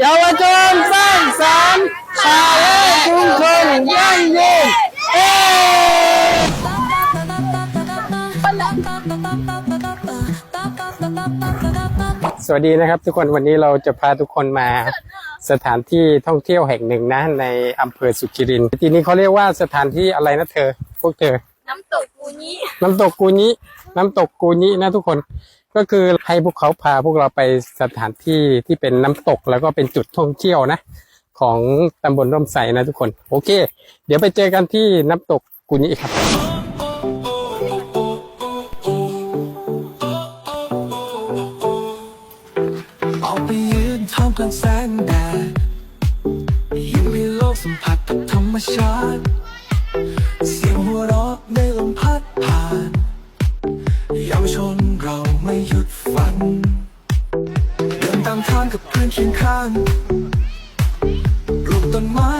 เยาวชนสร้างสรรค์ชาเลชุมชนยั่งยืนเอ้สวัสดีนะครับทุกคนวันนี้เราจะพาทุกคนมาสถานที่ท่องเที่ยวแห่งหนึ่งนะในอำเภอสุขิรินทร์ที่นี้เขาเรียกว่าสถานที่อะไรนะเธอ พวกเธอ น้ำตกปูนี้ น้ำตกกูนี้ น้ำตกกูนี้นะทุกคน ก็คือให้พวกเขาพาพวกเราไปสถานที่ที่เป็นน้ำตกแล้วก็เป็นจุดท่องเที่ยวนะ ของตำบลร่มไทรนะทุกคน โอเค เดี๋ยวไปเจอกันที่น้ำตกกูนี้ครับออกไปยืนท่ามกลางแสงแดดยิ้มให้โลกสัมผัสกับธรรมชาติเสียงหัวเราะในลมพัดผ่านเยาวชนเราไม่ หยุดฝัน เดินตามทางกับเพื่อนเคียงข้างปลูกต้นไม้